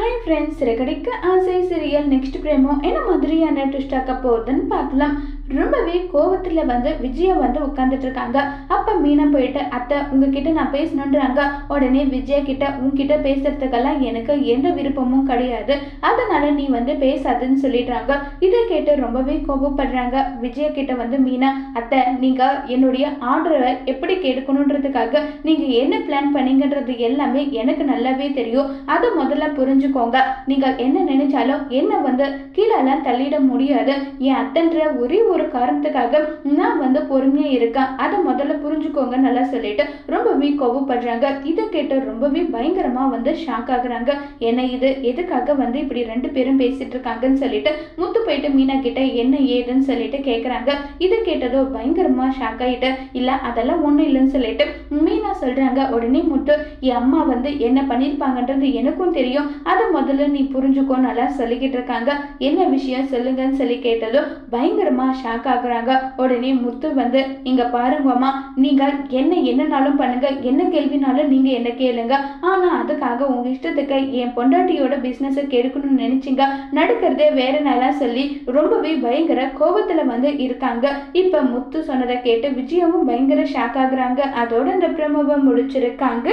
Hi friends Siragadikka ஆசை serial next பிரேமோ என்ன மாதிரியான ட்விஸ்ட் ஆக்க போகுதுன்னு பார்க்கலாம். ரொம்பவே கோவத்தில் வந்து விஜயா வந்து உட்காந்துட்டு இருக்காங்க. அப்போ மீனா போயிட்டு அத்தை உங்ககிட்ட நான் பேசணுன்றாங்க உடனே விஜயா கிட்ட உங்ககிட்ட பேசுறதுக்கெல்லாம் எனக்கு எந்த விருப்பமும் கிடையாது. அதனால நீ வந்து பேசாதுன்னு சொல்லிடுறாங்க. இதை கேட்டு ரொம்பவே கோபப்படுறாங்க விஜயா கிட்ட வந்து மீனா. அத்தை நீங்க என்னுடைய ஆர்டரை எப்படி கெடுக்கணுன்றதுக்காக நீங்க என்ன பிளான் பண்ணீங்கன்றது எல்லாமே எனக்கு நல்லாவே தெரியும். அதை முதல்ல புரிஞ்சுக்கோங்க நீங்கள் என்ன நினைச்சாலும் என்ன வந்து கீழெல்லாம் தள்ளிட முடியாது. என் அத்தன்ற ஒரே ஒரு காரணத்துக்காக நான் வந்து பொறுமையாக இருக்கேன். அதை முதல்ல புரிஞ்சுக்கோங்க நல்லா சொல்லிட்டு. ரொம்பவே கோபப்படுறாங்க இதை கேட்டு ரொம்பவே பயங்கரமா வந்து ஷாக் ஆகுறாங்க. என்ன இது? எதுக்காக வந்து இப்படி ரெண்டு பேரும் பேசிட்டு இருக்காங்கன்னு சொல்லிட்டு முத்து போயிட்டு மீனா கிட்ட என்ன ஏதுன்னு சொல்லிட்டு கேட்குறாங்க இதை கேட்டதோ பயங்கரமா ஷாக் ஆயிட்டு இல்லை அதெல்லாம் ஒண்ணும் இல்லைன்னு சொல்லிட்டு மீனா சொல்றாங்க. உடனே முத்து என் அம்மா வந்து என்ன பண்ணியிருப்பாங்கன்றது எனக்கும் தெரியும். அதை முதல்ல நீ புரிஞ்சுக்கோ நல்லா சொல்லிக்கிட்டு இருக்காங்க. என்ன விஷயம்? சொல்லுங்கன்னு சொல்லி கேட்டதும் பயங்கரமாக ஷாக் ஆகுறாங்க. உடனே முத்து வந்து இங்கே பாருங்கம்மா நீங்கள் என்ன என்னனாலும் பண்ணுங்க. என்ன கேள்வினாலும் நீங்கள் என்ன கேளுங்க. ஆனால் அதுக்காக உங்கள் இஷ்டத்துக்கு என் பொண்டாட்டியோட பிஸ்னஸை கெடுக்கணும்னு நினச்சிங்க. நடக்கிறதே வேற நல்லா சொல்லி ரொம்பவே பயங்கர கோபத்தில் வந்து இருக்காங்க. இப்போ முத்து சொன்னதை கேட்டு விஜயமும் பயங்கர ஷாக் ஆகுறாங்க. அதோட இந்த பிரமவை முடிச்சிருக்காங்க.